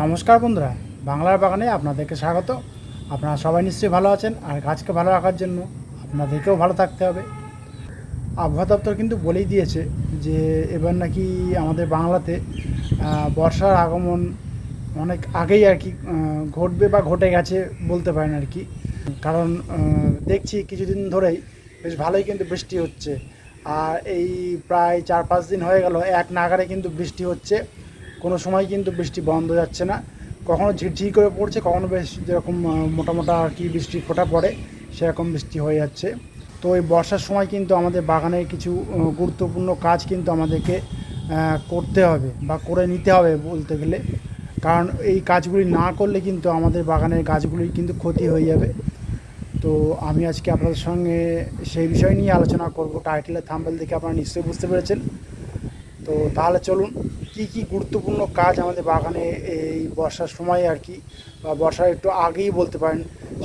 নমস্কার বন্ধুরা, বাংলার বাগানে আপনাদেরকে স্বাগত। আপনারা সবাই নিশ্চয়ই ভালো আছেন আর গাছকে ভালো রাখার জন্য আপনাদেরকেও ভালো থাকতে হবে। আবহাওয়া দপ্তর কিন্তু বলেই দিয়েছে যে এবার নাকি আমাদের বাংলাতে বর্ষার আগমন অনেক আগেই আর কি ঘটবে বা ঘটে গেছে বলতে পারেন আর কি। কারণ দেখছি কিছুদিন ধরেই বেশ ভালোই কিন্তু বৃষ্টি হচ্ছে। আর এই প্রায় চার পাঁচ দিন হয়ে গেল, এক নাগারে কিন্তু বৃষ্টি হচ্ছে। কোনো সময় কিন্তু বৃষ্টি বন্ধ যাচ্ছে না। কখনো ঝিরঝির করে পড়ছে কখনো বেশ যেরকম আহ, মোটা মোটা আর কি বৃষ্টি ফোটা পড়ে সেরকম বৃষ্টি হয়ে যাচ্ছে। তো এই বর্ষার সময় কিন্তু আমাদের বাগানের কিছু গুরুত্বপূর্ণ কাজ কিন্তু আমাদেরকে করতে হবে বা করে নিতে হবে বলতে গেলে। কারণ এই কাজগুলি না করলে কিন্তু আমাদের বাগানের গাছগুলির কিন্তু ক্ষতি হয়ে যাবে। তো আমি আজকে আপনাদের সঙ্গে সেই বিষয় নিয়ে আলোচনা করব। টাইটেলের থাম্বেল দেখে আপনারা নিশ্চয়ই বুঝতে পেরেছেন। তো তাহলে চলুন কি কি গুরুত্বপূর্ণ কাজ আমাদের বাগানে এই বর্ষার সময় আর কি, বা বর্ষার একটু আগেই বলতে পারেন,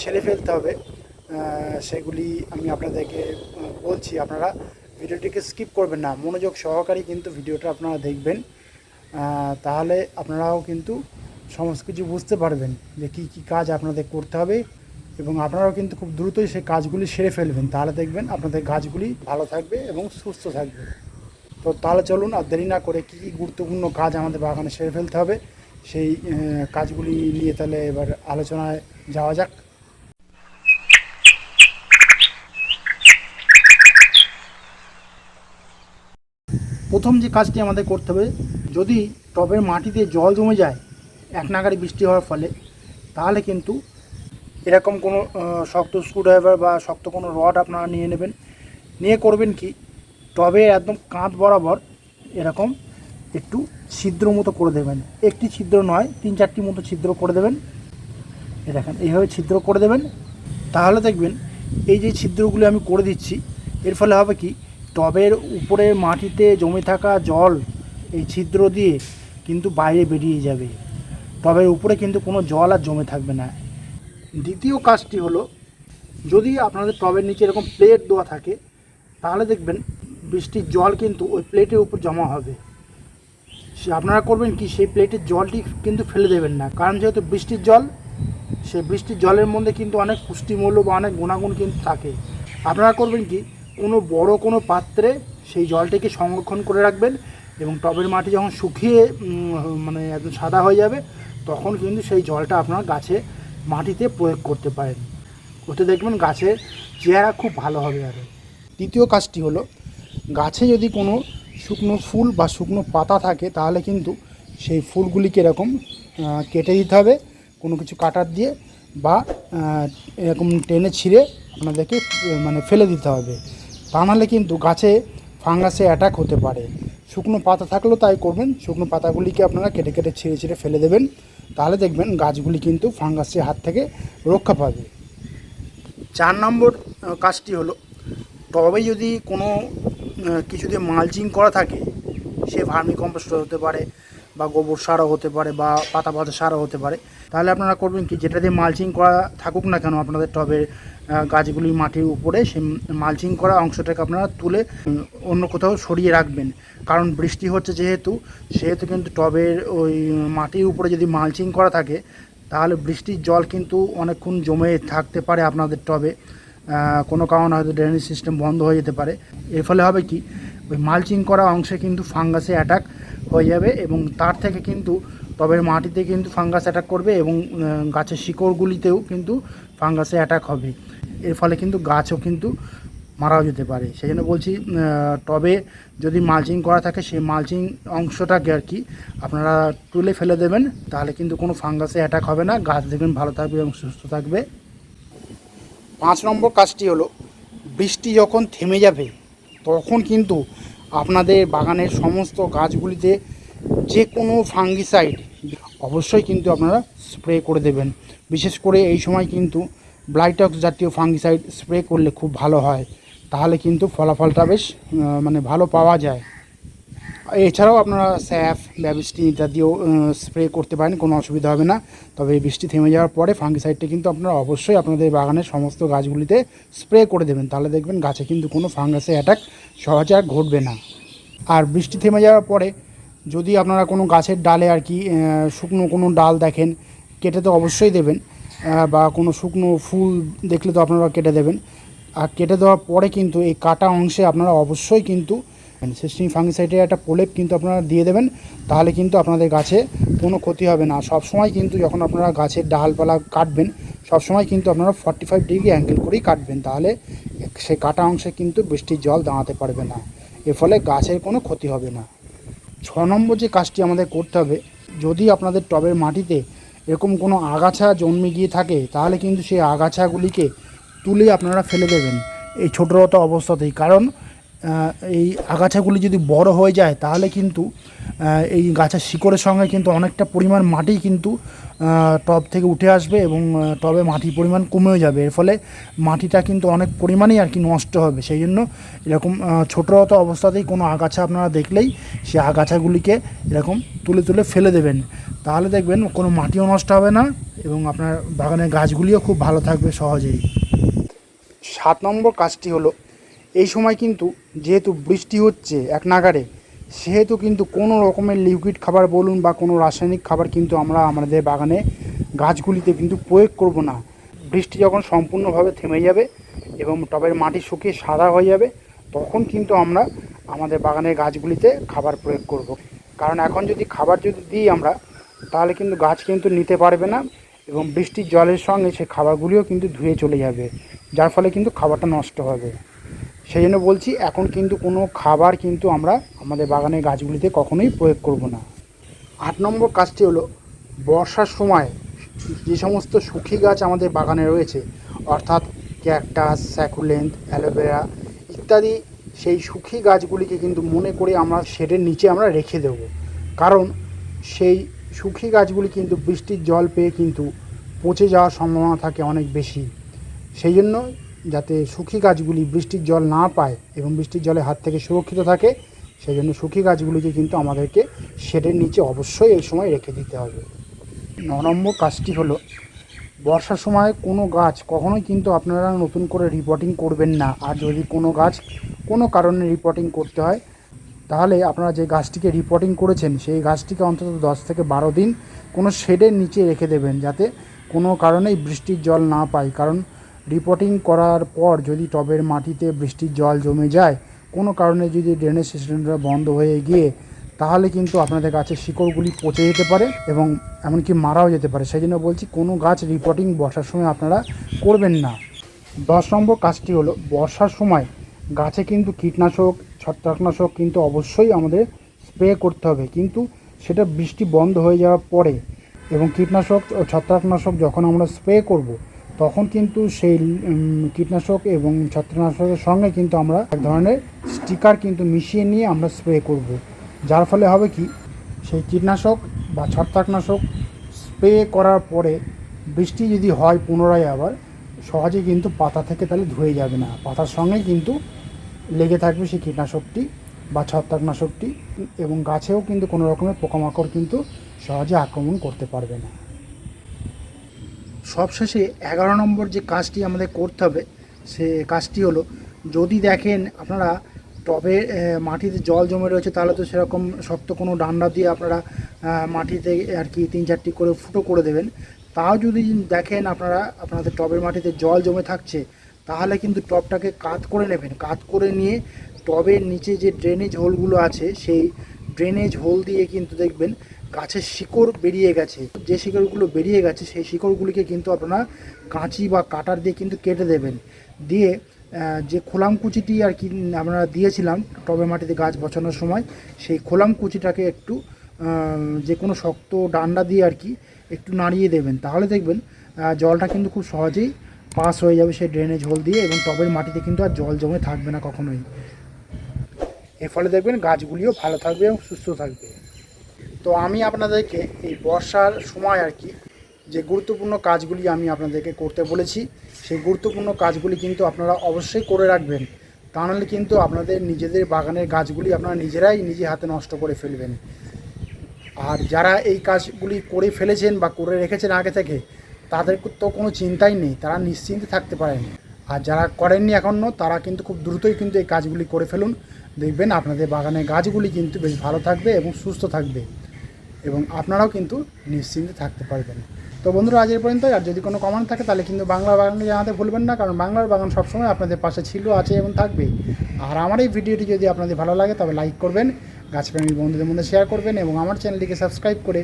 সেরে ফেলতে হবে। সেগুলি আমি আপনাদেরকে বলছি, আপনারা ভিডিওটিকে স্কিপ করবেন না। মনোযোগ সহকারে কিন্তু ভিডিওটা আপনারা দেখবেন। তাহলে আপনারাও কিন্তু সমস্ত কিছু বুঝতে পারবেন যে কী কী কাজ আপনাদের করতে হবে, এবং আপনারাও কিন্তু খুব দ্রুতই সেই কাজগুলি সেরে ফেলবেন। তাহলে দেখবেন আপনাদের গাছগুলি ভালো থাকবে এবং সুস্থ থাকবে। তো তাহলে চলুন আর দেরি না করে কী কী গুরুত্বপূর্ণ কাজ আমাদের বাগানে সেরে ফেলতে হবে, সেই কাজগুলি নিয়ে তাহলে এবার আলোচনায় যাওয়া যাক। প্রথম যে কাজটি আমাদের করতে হবে, যদি টবের মাটিতে জল জমে যায়, এক নাগারে বৃষ্টি হওয়ার ফলে, তাহলে কিন্তু এরকম কোনো শক্ত স্ক্রুড্রাইভার বা শক্ত কোনো রড আপনারা নিয়ে নেবেন। নিয়ে করবেন কি টবে একদম কাঁধ বরাবর এরকম একটু ছিদ্র মতো করে দেবেন। একটি ছিদ্র নয়, তিন চারটি মতো ছিদ্র করে দেবেন। এ দেখেন, এইভাবে ছিদ্র করে দেবেন। তাহলে দেখবেন এই যে ছিদ্রগুলি আমি করে দিচ্ছি, এর ফলে হবে কি? টবের উপরে মাটিতে জমে থাকা জল এই ছিদ্র দিয়ে কিন্তু বাইরে বেরিয়ে যাবে। টবের উপরে কিন্তু কোনো জল আর জমে থাকবে না। দ্বিতীয় কাজটি হলো, যদি আপনাদের টবের নিচে এরকম প্লেট দেওয়া থাকে, তাহলে দেখবেন বৃষ্টির জল কিন্তু ওই প্লেটের উপর জমা হবে। সে আপনারা করবেন কি, সেই প্লেটের জলটি কিন্তু ফেলে দেবেন না। কারণ যেহেতু বৃষ্টির জল, সেই বৃষ্টির জলের মধ্যে কিন্তু অনেক পুষ্টিমূল্য বা অনেক গুণাগুণ কিন্তু থাকে। আপনারা করবেন কি, কোনো বড় কোনো পাত্রে সেই জলটিকে সংরক্ষণ করে রাখবেন এবং টবের মাটি যখন শুকিয়ে মানে একদম সাদা হয়ে যাবে, তখন কিন্তু সেই জলটা আপনার গাছে, মাটিতে প্রয়োগ করতে পারেন। ওতে দেখবেন গাছের চেহারা খুব ভালো হবে আর। দ্বিতীয় কাজটি হলো গাছে যদি কোনো শুকনো ফুল বা শুকনো পাতা থাকে, তাহলে কিন্তু সেই ফুলগুলিকে এরকম কেটে দিতে হবে, কোনো কিছু কাটার দিয়ে বা এরকম টেনে ছিঁড়ে আপনাদেরকে মানে ফেলে দিতে হবে। তা নাহলে কিন্তু গাছে ফাঙ্গাসে অ্যাটাক হতে পারে। শুকনো পাতা থাকলেও তাই করবেন, শুকনো পাতাগুলিকে আপনারা কেটে কেটে ছিঁড়ে ছিঁড়ে ফেলে দেবেন, তাহলে দেখবেন গাছগুলি কিন্তু ফাঙ্গাসের হাত থেকে রক্ষা পাবে। চার নম্বর কাজটি হলো টবে যদি কোনো কিছু দিয়ে মালচিং করা থাকে সে ভার্মি কম্পোস্ট হতে পারে বা গোবর সারও হতে পারে বা পাতা পাতা সারও হতে পারে। তাহলে আপনারা করবেন কি যেটা দিয়ে মালচিং করা থাকুক না কেন আপনাদের টবের আহ, গাছগুলির মাটির উপরে সে মালচিং করা অংশটাকে আপনারা তুলে অন্য কোথাও সরিয়ে রাখবেন। কারণ বৃষ্টি হচ্ছে যেহেতু সেহেতু কিন্তু টবের ওই মাটির উপরে যদি মালচিং করা থাকে তাহলে বৃষ্টির জল কিন্তু অনেকক্ষণ জমে থাকতে পারে আপনাদের টবে। কোনো কারণে হয়তো ড্রেনেজ সিস্টেম বন্ধ হয়ে যেতে পারে। এর ফলে হবে কি? ওই মালচিং করা অংশে কিন্তু ফাঙ্গাসে অ্যাটাক হয়ে যাবে এবং তার থেকে কিন্তু টবের মাটিতে কিন্তু ফাঙ্গাস অ্যাটাক করবে এবং গাছের শিকড়গুলিতেও কিন্তু ফাঙ্গাসে অ্যাটাক হবে। এর ফলে কিন্তু গাছও কিন্তু মারাও যেতে পারে। সেই জন্য বলছি টবে যদি মালচিং করা থাকে, সেই মালচিং অংশটাকে আর কি আপনারা তুলে ফেলে দেবেন, তাহলে কিন্তু কোনো ফাঙ্গাসে অ্যাটাক হবে না। গাছ দেখবেন ভালো থাকবে এবং সুস্থ থাকবে। পাঁচ নম্বর কাজটি হলো, বৃষ্টি যখন থেমে যাবে, তখন কিন্তু আপনাদের বাগানের সমস্ত গাছগুলিতে যে কোনো ফাঙ্গিসাইড অবশ্যই কিন্তু আপনারা স্প্রে করে দেবেন। বিশেষ করে এই সময় কিন্তু ব্লাইটক্স জাতীয় ফাঙ্গিসাইড স্প্রে করলে খুব ভালো হয়। তাহলে কিন্তু ফলাফলটা বেশ মানে ভালো পাওয়া যায়। এছাড়াও আপনারা স্যাফ ব্যাবিস্টিন ইত্যাদিও স্প্রে করতে পারেন, কোনো অসুবিধা হবে না। তবে বৃষ্টি থেমে যাওয়ার পরে ফাঙ্গিসাইডটা কিন্তু আপনারা অবশ্যই আপনাদের বাগানের সমস্ত গাছগুলিতে স্প্রে করে দেবেন। তাহলে দেখবেন গাছে কিন্তু কোনো ফাঙ্গাসে অ্যাটাক সহজে আর ঘটবে না। আর বৃষ্টি থেমে যাওয়ার পরে যদি আপনারা কোনো গাছের ডালে আর কি শুকনো কোনো ডাল দেখেন, কেটে তো অবশ্যই দেবেন বা কোনো শুকনো ফুল দেখলে তো আপনারা কেটে দেবেন। আর কেটে দেওয়ার পরে কিন্তু এই কাটা অংশে আপনারা অবশ্যই কিন্তু সিস্টিং ফাঙ্গিসাইডের একটা প্রলেপ কিন্তু আপনারা দিয়ে দেবেন, তাহলে কিন্তু আপনাদের গাছে কোনো ক্ষতি হবে না। সব সময় কিন্তু যখন আপনারা গাছের ডালপালা কাটবেন, সব সময় কিন্তু আপনারা ফর্টি ফাইভ ডিগ্রি অ্যাঙ্গেল করেই কাটবেন, তাহলে সেই কাটা অংশে কিন্তু বৃষ্টির জল দাঁড়াতে পারবে না। এর ফলে গাছের কোনো ক্ষতি হবে না। ছ নম্বর যে কাজটি আমাদের করতে হবে, যদি আপনাদের টবের মাটিতে এরকম কোনো আগাছা জন্মে গিয়ে থাকে, তাহলে কিন্তু সেই আগাছাগুলিকে তুলে আপনারা ফেলে দেবেন। এই ছোটোরত অবস্থাতেই। কারণ এই আগাছাগুলি যদি বড় হয়ে যায়, তাহলে কিন্তু এই গাছের শিকড়ের সঙ্গে কিন্তু অনেকটা পরিমাণ মাটি কিন্তু টব থেকে উঠে আসবে এবং টবে মাটির পরিমাণ কমেও যাবে। এর ফলে মাটিটা কিন্তু অনেক পরিমাণেই আর কি নষ্ট হবে। সেই জন্য এরকম ছোটোরত অবস্থাতেই কোনো আগাছা আপনারা দেখলেই সেই আগাছাগুলিকে এরকম তুলে তুলে ফেলে দেবেন। তাহলে দেখবেন কোনো মাটিও নষ্ট হবে না এবং আপনার বাগানের গাছগুলিও খুব ভালো থাকবে সহজেই। সাত নম্বর কাজটি হলো এই সময় কিন্তু যেহেতু বৃষ্টি হচ্ছে এক নাগারে সেহেতু কিন্তু কোনো রকমের লিকুইড খাবার বলুন বা কোনো রাসায়নিক খাবার কিন্তু আমরা আমাদের বাগানে গাছগুলিতে কিন্তু প্রয়োগ করব না বৃষ্টি যখন সম্পূর্ণভাবে থেমে যাবে এবং টবের মাটি শুকিয়ে সাদা হয়ে যাবে, তখন কিন্তু আমরা আমাদের বাগানের গাছগুলিতে খাবার প্রয়োগ করব। কারণ এখন যদি খাবার যদি দিই আমরা, তাহলে কিন্তু গাছ কিন্তু নিতে পারবে না এবং বৃষ্টির জলের সঙ্গে সেই খাবারগুলিও কিন্তু ধুয়ে চলে যাবে, যার ফলে কিন্তু খাবারটা নষ্ট হবে সেই জন্য বলছি, এখন কিন্তু কোনো খাবার কিন্তু আমরা আমাদের বাগানের গাছগুলিতে কখনোই প্রয়োগ করব না। আট নম্বর কাজটি হলো, বর্ষার সময় যে সমস্ত সুখী গাছ আমাদের বাগানে রয়েছে, অর্থাৎ ক্যাকটাস, স্যাকুলেন্ট, অ্যালোভেরা ইত্যাদি, সেই সুখী গাছগুলিকে কিন্তু মনে করে আমরা শেডের নিচে আমরা রেখে দেব। কারণ সেই সুখী গাছগুলি কিন্তু বৃষ্টির জল পেয়ে কিন্তু পচে যাওয়ার সম্ভাবনা থাকে অনেক বেশি। সেই জন্য যাতে শুকি গাছগুলি বৃষ্টির জল না পায় এবং বৃষ্টির জলের হাত থেকে সুরক্ষিত থাকে সেই জন্য সুখী গাছগুলিকে কিন্তু আমাদেরকে শেডের নিচে অবশ্যই এই সময় রেখে দিতে হবে। ন নম্বর কাজটি হলো, বর্ষার সময় কোনো গাছ কখনোই কিন্তু আপনারা নতুন করে রিপোর্টিং করবেন না। আর যদি কোনো গাছ কোনো কারণে রিপোর্টিং করতে হয়, তাহলে আপনারা যে গাছটিকে রিপোর্টিং করেছেন, সেই গাছটিকে অন্তত দশ থেকে বারো দিন কোনো শেডের নিচে রেখে দেবেন, যাতে কোনো কারণেই বৃষ্টির জল না পায়। কারণ রিপোর্টিং করার পর যদি টবের মাটিতে বৃষ্টির জল জমে যায়, কোনো কারণে যদি ড্রেনেজ সিস্টেমটা বন্ধ হয়ে গিয়ে, তাহলে কিন্তু আপনাদের গাছের শিকড়গুলি পচে যেতে পারে এবং এমনকি মারাও যেতে পারে। সেই জন্য বলছি, কোনো গাছ রিপোর্টিং বর্ষার সময় আপনারা করবেন না। দশ নম্বর কাজটি হলো, বর্ষার সময় গাছে কিন্তু কীটনাশক, ছত্রাকনাশক কিন্তু অবশ্যই আমাদের স্প্রে করতে হবে। কিন্তু সেটা বৃষ্টি বন্ধ হয়ে যাওয়ার পরে এবং কীটনাশক ও ছত্রাকনাশক যখন আমরা স্প্রে করব তখন কিন্তু সেই কীটনাশক এবং ছত্রাকনাশকের সঙ্গে কিন্তু আমরা এক ধরনের স্টিকার কিন্তু মিশিয়ে নিয়ে আমরা স্প্রে করব। যার ফলে হবে কি, সেই কীটনাশক বা ছত্রাকনাশক স্প্রে করার পরে বৃষ্টি যদি হয় পুনরায় আবার, সহজে কিন্তু পাতা থেকে তাহলে ধুয়ে যাবে না। পাতার সঙ্গে কিন্তু লেগে থাকবে সেই কীটনাশকটি বা ছত্রাকনাশকটি এবং গাছেও কিন্তু কোনো রকমের পোকামাকড় কিন্তু সহজে আক্রমণ করতে পারবে না। সবশেষে এগারো নম্বর যে কাজটি আমাদের করতে হবে, সে কাজটি হলো যদি দেখেন আপনারা টবে মাটিতে জল জমে রয়েছে, তাহলে তো সেরকম শক্ত কোনো ডান্ডা দিয়ে আপনারা মাটিতে আর কি তিন চারটি করে ফুটো করে দেবেন। তাও যদি দেখেন আপনারা, আপনাদের টবের মাটিতে জল জমে থাকছে, তাহলে কিন্তু টবটাকে কাত করে নেবেন। কাত করে নিয়ে টবের নিচে যে ড্রেনেজ হোলগুলো আছে, সেই ড্রেনেজ হোল দিয়ে কিন্তু দেখবেন গাছের শিকড় বেরিয়ে গেছে। যে শিকড়গুলো বেরিয়ে গেছে, সেই শিকড়গুলিকে কিন্তু আপনারা কাঁচি বা কাটার দিয়ে কিন্তু কেটে দেবেন। দিয়ে যে খোলাম কুচিটি আর কি আমরা দিয়েছিলাম টবে মাটিতে গাছ বসানোর সময়, সেই খোলাম কুচিটাকে একটু যে কোনো শক্ত ডান্ডা দিয়ে আর কি একটু নাড়িয়ে দেবেন। তাহলে দেখবেন জলটা কিন্তু খুব সহজেই পাস হয়ে যাবে সেই ড্রেনেজ হোল দিয়ে এবং টবের মাটিতে কিন্তু আর জল জমে থাকবে না কখনোই। এর ফলে দেখবেন গাছগুলিও ভালো থাকবে এবং সুস্থ থাকবে। তো আমি আপনাদেরকে এই বর্ষার সময় আর কি যে গুরুত্বপূর্ণ কাজগুলি আমি আপনাদেরকে করতে বলেছি, সেই গুরুত্বপূর্ণ কাজগুলি কিন্তু আপনারা অবশ্যই করে রাখবেন। তা নাহলে কিন্তু আপনাদের নিজেদের বাগানের গাছগুলি আপনারা নিজেরাই নিজে হাতে নষ্ট করে ফেলবেন। আর যারা এই কাজগুলি করে ফেলেছেন বা করে রেখেছেন আগে থেকে, তাদের তো কোনো চিন্তাই নেই, তারা নিশ্চিন্তে থাকতে পারেন। আর যারা করেননি এখনও, তারা কিন্তু খুব দ্রুতই কিন্তু এই কাজগুলি করে ফেলুন। দেখবেন আপনাদের বাগানের গাছগুলি কিন্তু বেশ ভালো থাকবে এবং সুস্থ থাকবে। এবং আপনারাও কিন্তু নিশ্চিন্তে থাকতে পারবেন। তো বন্ধুরা, আজ এই পর্যন্ত আর যদি কোনো কমেন্ট থাকে, তাহলে কিন্তু বাংলা বাগানে জানাতে ভুলবেন না, কারণ বাংলার বাগান সবসময় আপনাদের পাশে ছিল, আছে এবং থাকবে। আর আমার এই ভিডিওটি যদি আপনাদের ভালো লাগে, তবে লাইক করবেন গাছপ্রেমী বন্ধুদের মধ্যে শেয়ার করবেন এবং আমার চ্যানেলটিকে সাবস্ক্রাইব করে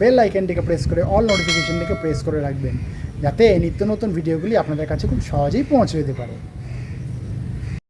বেল আইকনটিকে প্রেস করে অল নোটিফিকেশনটিকে প্রেস করে রাখবেন, যাতে নিত্য নতুন ভিডিওগুলি আপনাদের কাছে খুব সহজেই পৌঁছে যেতে পারে।